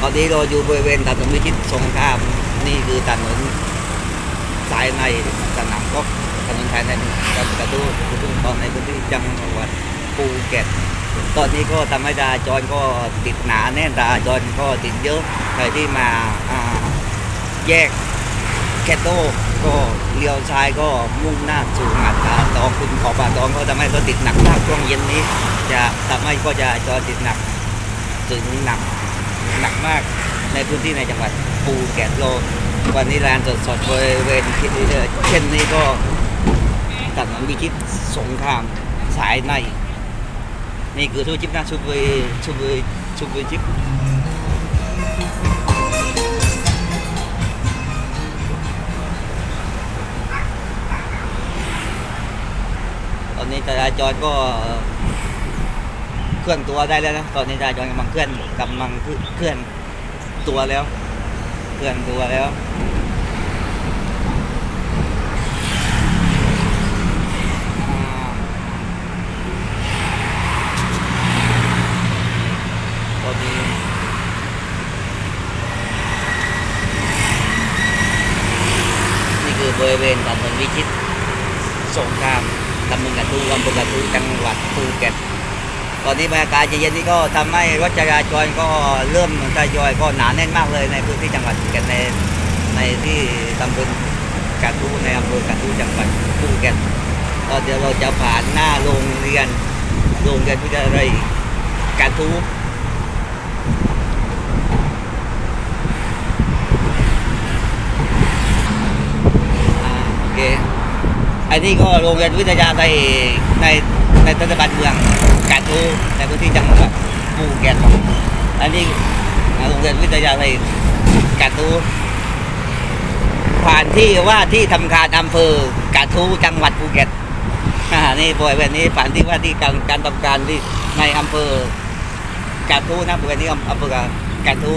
ตอนนี้เราอยู่บริเวณถนนวิชิตสงครามนี่คือถนนสายในสนามกอล์ฟถนนสายในกับกระดูกระดูตอนในพื้นที่จังหวัดภูเก็ตตอนนี้ก็ทำให้จราจรก็ติดหนาแน่นจราจรก็ติดเยอะใครที่มาแยกแคโต้ก็เลี้ยวซ้ายก็มุ่งหน้าสู่หาดตาตองคุณขอป่าตองก็ทำให้รถติดหนักมากช่วงเย็นนี้ จะทำให้ก็จะจรติดหนักถึงหนัก หนักมากในพื้นที่ในจังหวัดภูเก็ตโลวันนี้ลานสดสดบริเวณเช่นนี้ก็ถนนวิชิตสงครามสายใน นี่คือทุกจิ๊บนะชุบเวชุบเวชุบเวจิ๊บตอนนี้จราจรก็ ลื่อนตัวได้แล้วนะ ตอนนี้จราจรกำลังเคลื่อนกำลังเคลื่อนตัวแล้ว เคลื่อนตัวแล้วอ่าตอนนี้นี่คือบริเวณถนนวิชิตสงครามตำบลกระทูอำเภอกระทูจังหวัดภูเก็ต ตอนนี้บรรยากาศเย็นๆนี้ก็ทำให้รถจราจรก็เริ่มทยอยก็หนาแน่นมากเลยในพื้นที่จังหวัดภูเก็ตในในที่ตำบลกระทูในอำเภอกระทูจังหวัดภูเก็ตก็เดี๋ยวเราจะผ่านหน้าโรงเรียนโรงเรียนวิทยาลัยกระทูโอเคอันนี้ก็โรงเรียนวิทยาในในในเทศบลเมือง กาตูในพื้นที่จังหวัดภูเก็ตอันนี้โรงเรียนวิทยาในกาตูผ่านที่ว่าที่ทำการอำเภอกาทูจังหวัดภูเก็ตอ่านี่บริเวณนี้ผ่านที่ว่าที่การการทำการที่ในอำเภอกาทูนะบริเวณนี้อำเภอกาทู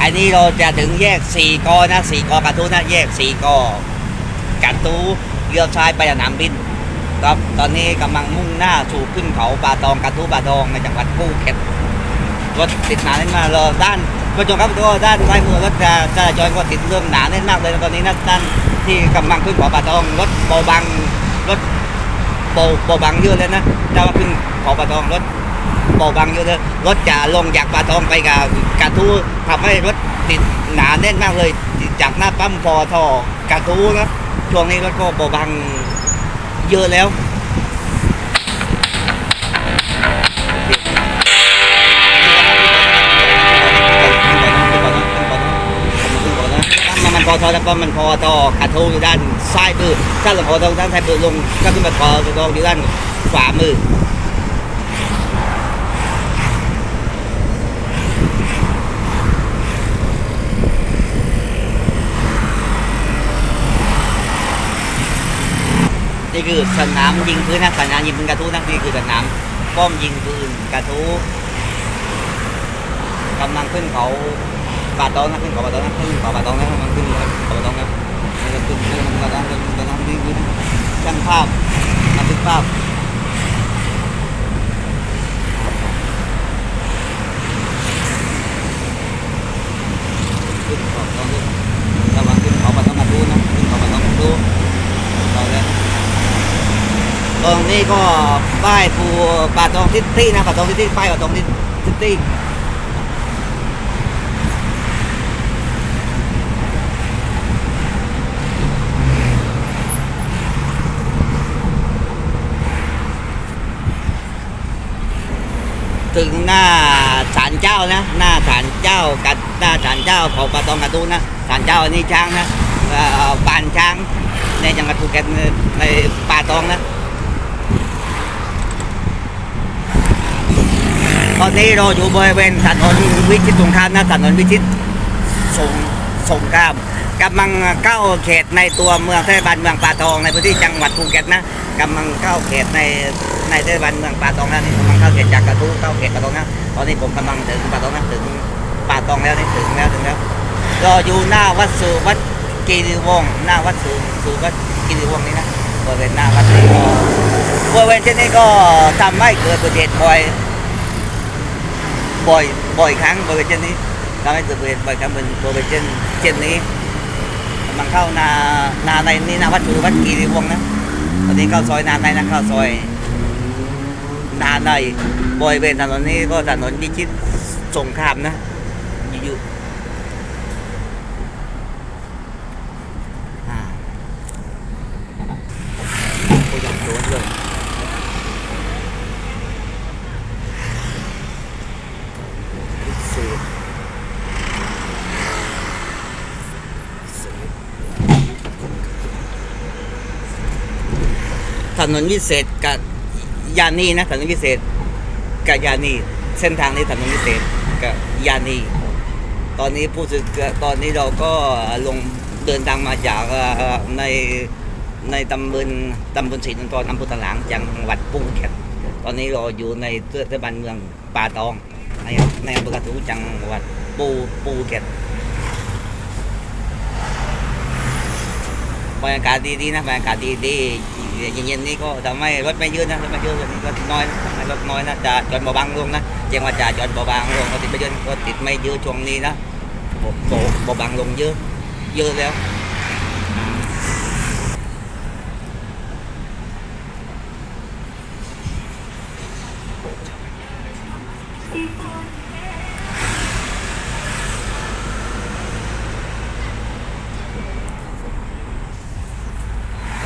อันนี้เราจะถึงแยกสี่กอนะสี่กอกระทู้นะแยกสี่กอ กระทู้เลี้ยวซ้ายไปสนามบินครับตอนนี้กำลังมุ่งหน้าสู่ขึ้นเขาป่าตองกระทู้ป่าตองในจังหวัดภูเก็ตรถติดหนาแน่นมากเลยด้านผู้ชมครับก็ด้านซ้ายมือรถจะจราจรก็ติดเริ่มหนาแน่นมากเลยตอนนี้นะด้านที่กำลังขึ้นเขาป่าตองรถเบาบางรถเบาเบาบางเยอะเลยนะถ้าว่าขึ้นเขาป่าตองรถเบาบางเยอะเลยรถจะลงจากปลาทองไปกับกระทู้ทำให้รถติดหนาแน่นมากเลย จากหน้าปั๊มพอทอกระทู้นะ ช่วงนี้รถก็เบาบางเยอะแล้วมันมันพอทอแล้วก็มันพอทอกระทูอยู่ด้านซ้ายมือถ้าหลังพอทอด้านซ้ายมือลงก็ขึ้นมาทอกระทูอยู่ด้านขวามือ นี่คือสนามยิงปืนนะสนามยิงปืนกระทู้นะนี่คือสนามป้อมยิงปืนกระทู้กำลังขึ้นเขาป่าตองนะขึ้นเขาป่าตองนะขึ้นเขาป่าตองนะกำลังขึ้นเขาป่าตองนะนี่ก็ขึ้นขึ้นป่าตองขึ้นป่าตองนี่คือช่างภาพบันทึกภาพขึ้นเขาป่าตองขึ้นกำลังขึ้นเขาป่าตองกระทู้นะขึ้นเขาป่าตองกระทู้เราเลย ตรงนี้ก็ป้ายภูป่าตองทิตตี้นะป่าตองทิตตี้ป้ายป่าตองทิตตี้ถึงหน้าศาลเจ้านะ หน้าศาลเจ้ากับหน้าศาลเจ้าของป่าตองกระตูนนะศาลเจ้าอันนี้ช้างนะปานช้างในจังหวัดภูเก็ตในป่าตองนะ ตอนนี้เราอยู่บริเวณถนนวิชิตสงครามนะถนนวิชิตสงสงครามกำลังเข้าเขตในตัวเมืองเทศบาลเมืองป่าตองในพื้นที่จังหวัดภูเก็ตนะกำลังเข้าเขตในในเทศบาลเมืองป่าตองแล้วนี่กำลังเข้าเขตจากกระทู้เข้าเขตป่าตองนะตอนนี้ผมกำลังถึงป่าตองนะถึงป่าตองแล้วนี่ถึงแล้วถึงแล้วเราอยู่หน้าวัดสุวัดกีรีวงหน้าวัดสุสุวัดกีรีวงนี่นะบริเวณหน้าวัดนี้บริเวณเช่นนี้ก็ทำให้เกิดอุบัติเหตุบ่อย บ่อยบ่อยครั้งบริเวณเช่นนี้ทำให้เกิดบัติเหตุบ่อยครั้งบนบริเวณเช่นเช่นนี้มันเข้านานาในนี่นาวัดคือวัดกีรีวงนะตอนนี้เข้าซอยนาในนะเข้าซอยนาในบริเวณถนนนี้ก็ถนนพิชิตสงครามนะอยู่ๆอ่าก็ยังโดนเลย สูตรถ นนวิเศษกับยานีนะถนนวิเศษกับยานีเส้นทางนี้ถนนวิเศษกับยานีตอนนี้ผู้สื่อตอนนี้เราก็ลงเดินทางมาจากในในตำบลตำบลศรีนครอำเภอตะหลางจังหวัดปุ้งแคทตอนนี้เราอยู่ในเทศบาลเมืองป่าตองในในอำเภอกระทูจังหวัดปูปูเก็ตบรรยากาศดีๆนะบรรยากาศดีๆ เย็นๆนี่ก็ทำให้รถไม่เยอะนะรถไม่เยอะวันนี้รถน้อยนะทำให้รถน้อยนะจะจอดเบาบางลงนะเจียงว่าจะจอดเบาบางลงรถติดไม่เยอะรถติดไม่เยอะช่วงนี้นะโบเบาบางลงเยอะ เยอะแล้ว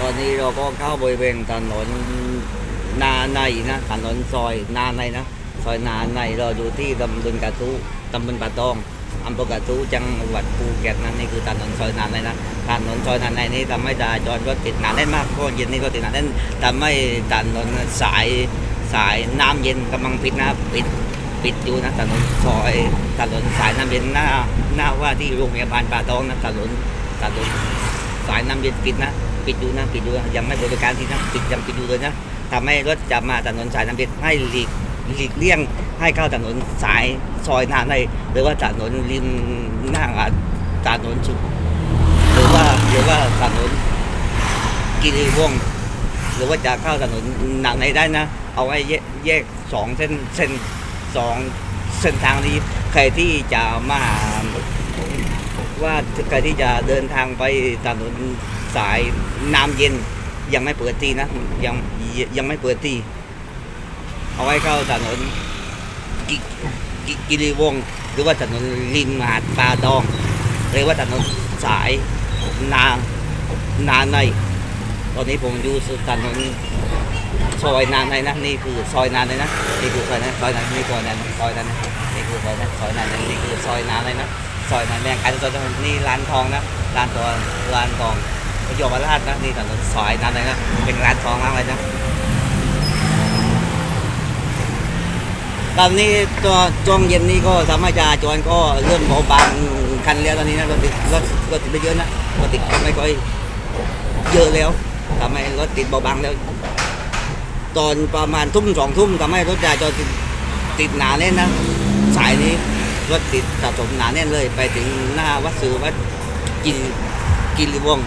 อนนี้เราก็เข้าบริเวณถนนนาในนะถนนซอยนาในนะซอยนาในเราอยู่ที่ตำบลกระทู้ตำบลป่าตองอำเภอกระทู้จังหวัดภูเก็ตนะนี่คือถนนซอยนาในนะถนนซอยนาในนี้ทำให้จราจรรถติดหนาแน่นมากเพราะเย็นนี้ก็ติดหนาแน่นทำให้ถนนสายสายน้ำเย็นกำลังปิดนะปิดปิดอยู่นะถนนซอยถนนสายน้ำเย็นหน้าหน้าว่าที่โรงพยาบาลป่าตองนะถนนถนนสายน้ำเย็นปิดนะ ปิดอยู่นะปิดอยู่นะยังไม่บริการที่นะปิดยังปิดอยู่เลยนะทำให้รถจะมาถนนสายน้ำเย็นให้หลีกหลีกเลี่ยงให้เข้าถนนสายซอยนาในหรือว่าถนนริมหน้าถนนสุดหรือว่าหรือว่าถนนกิริวงหรือว่าจะเข้าถนนหนักในได้นะ เอาไว้แยกแยกสองเส้นเส้นสองเส้นทางนี้ใครที่จะมาว่าใครที่จะเดินทางไปถนน สายน้ำเย็นยังไม่เปิดทีนะ ยังยังไม่เปิดทีเอาไว้เข้าถนนกิกกิริวงหรือว่าถนนริมหาดปลาดองหรือว่าถนนสายนานาใน ตอนนี้ผมอยู่ถนนซอยนาในนะนี่คือซอยนาในนะนี่คือซอยนะซอยนั้นนี่ซอยนั้นซอยนั้นนี่คือซอยนั้นซอยนั้นนี่คือซอยนาในนะซอยนั้นแม่งการจราจรนี่ร้านทองนะร้านทองร้านทอง ประโยชน์ราชนะนี่ถนนซอยนั้นเลยนะเป็นร้านทองมากเลยนะตอนนี้ตัวช่วงเย็นนี้ก็ทำให้จราจรก็เริ่มเบาบางคันแล้วตอนนี้นะรถติดรถรถติดไม่เยอะนะรถติดก็ไม่ค่อยเยอะแล้วทำให้รถติดเบาบางแล้ว ตอนประมาณทุ่มสองทุ่มทำให้รถจราจรติดติดหนาแน่นนะสายนี้รถติดสะสมหนาแน่นเลย ไปถึงหน้าวัดสือวัดกินกินรีวงศ์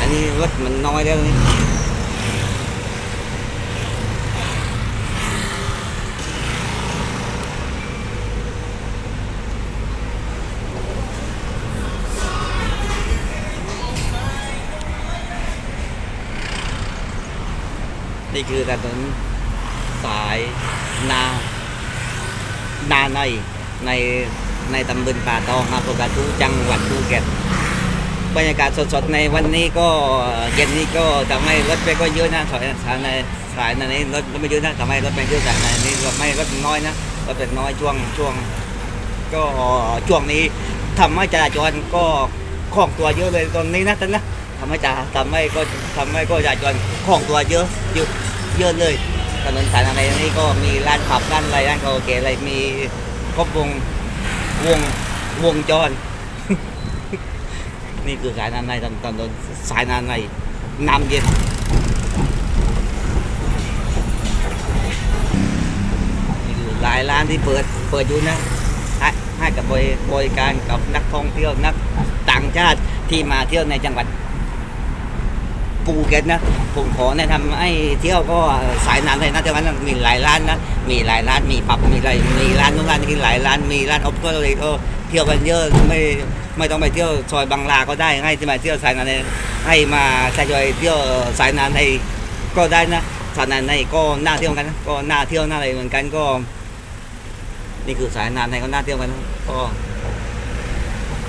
อันนี้รถมันน้อยแล้วนี่นี่คือถนนสายนานาในในในตำบลป่าตองอำเภอกระทู้จังหวัดภูเก็ต บรรยากาศสดๆในวันนี้ก็เย็นนี้ก็ทำให้รถไปก็เยอะนะสายสายในสายในนี้รถไม่เยอะนะทำให้รถไปเยอะสายในนี้รถไม่รถน้อยนะรถเป็นน้อยช่วงช่วง ก็ช่วงนี้ทำให้จราจรก็คล่องตัวเยอะเลยตอนนี้นะท่านนะทำให้จะทำให้ก็ทำให้ก็จราจรคล่องตัวเยอะเยอะเยอะเลยถนนสายในนี้ก็มีร้านผับร้านอะไรร้านคาราโอเกะอะไรมีครบวงวงวงจร นี่คือสายน้ำในตำตำบลสายน้ำในน้ำเย็นนี่คือหลายร้านที่เปิดเปิดอยู่นะให้ให้กับบริบริการกับนักท่องเที่ยวนักต่างชาติที่มาเที่ยวในจังหวัดภูเก็ตนะผมขอแนะนำให้เที่ยวก็สายน้ำเลยนะแต่ว่ามีหลายร้านนะมีหลายร้านมีผับมีอะไรมีร้านนู้นร้านนี้หลายร้านมีร้านออฟก็เลยก็เที่ยวกันเยอะไม่ ไม่ต้องไปเที่ยวซอยบางลาก็ได้ให้ที่มาเที่ยวสายน้ำในให้มาทยอยเที่ยวสายน้ำในก็ได้นะสายน้ำในก็น่าเที่ยวกันนะก็น่าเที่ยวน่าอะไรเหมือนกันก็ นี่คือสายน้ำในก็น่าเที่ยวกันนะก็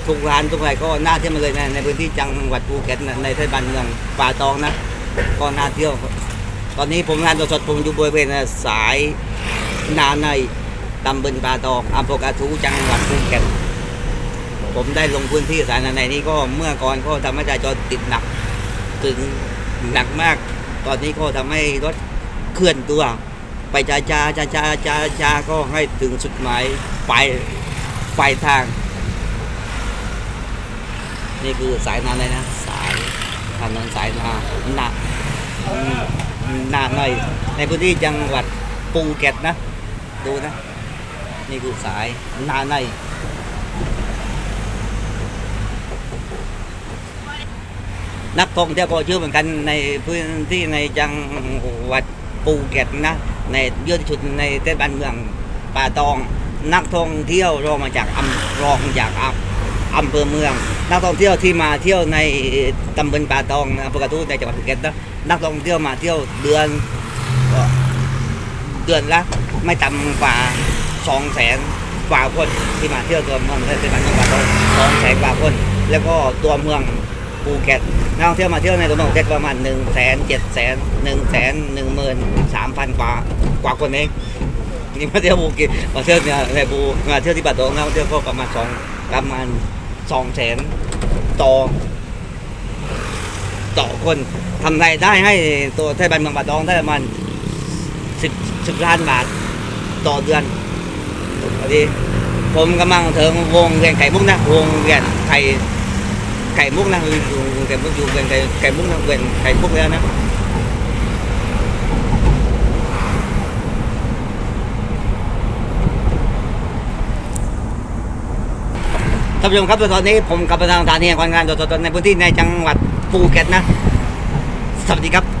ทุกร้านทุกอะไรก็น่าเที่ยวมาเลยนะในพื้นที่จังหวัดภูเก็ตนะในเทศบาลเมืองป่าตองนะก็น่าเที่ยว ตอนนี้ผมงานสดผมอยู่บริเวณสายนาในตำบลป่าตองอำเภอกระทูจังหวัดภูเก็ต ผมได้ลงพื้นที่สายนาในนี้ก็เมื่อก่อนก็ทำให้จราจรติดหนัก ถึงหนักมาก ตอนนี้ก็ทำให้รถเคลื่อนตัว ไปจ้าจ้าจ้าจ้าจ้าจ้าก็ให้ถึงสุดหมายปลายปลายทางนี่คือสายนาเลยนะ สายถนนสายนาหนาหนาหน่อย ในพื้นที่จังหวัดภูเก็ตนะ ดูนะ นี่คือสายนาใน นักท่องเที่ยวก็เยอะเหมือนกันในพื้นที่ในจังหวัดภูเก็ตนะในเยอะที่สุดในเทศบาลเมืองป่าตอง นักท่องเที่ยวรองมาจากอำรองจากอำอำเภอเมือง นักท่องเที่ยวที่มาเที่ยวในตำบลป่าตองนะอำเภอกระทู้ในจังหวัดภูเก็ตนะนักท่องเที่ยวมาเที่ยวเดือนเดือนละไม่ต่ำกว่าสองแสนกว่าคนที่มาเที่ยวตัวเมืองในจังหวัดป่าตองสองแสนกว่าคน แล้วก็ตัวเมือง ภูเก็ตนักท่องเที่ยวมาเที่ยวในตัวเมืองภูเก็ตประมาณหนึ่งแสนเจ็ดแสนหนึ่งแสนหนึ่งหมื่นสามพันกว่ากว่าคนเองนี่มาเที่ยวภูเก็ตมาเที่ยวเนี่ยในภูมาเที่ยวที่ป่าตองนักท่องเที่ยวก็ประมาณสองประมาณสองแสนต่อต่อคนทำรายได้ให้ตัวเทศบาลเมืองป่าตองได้ประมาณสิบสิบล้านบาทต่อเดือนพอดีผมกำลังเถิงวงเวียนไข่มุกนะวงเวียนไข่ ไข่มุกนะอยู่ไข่มุกอยู่เวียนไข่ไก่มุกนะเวียนไข่มุกแล้วนะท่านผู้ชมครับตอนนี้ผมกับประธานสถานีแห่งการงานสดๆในพื้นที่ในจังหวัดภูเก็ตนะ สวัสดีครับ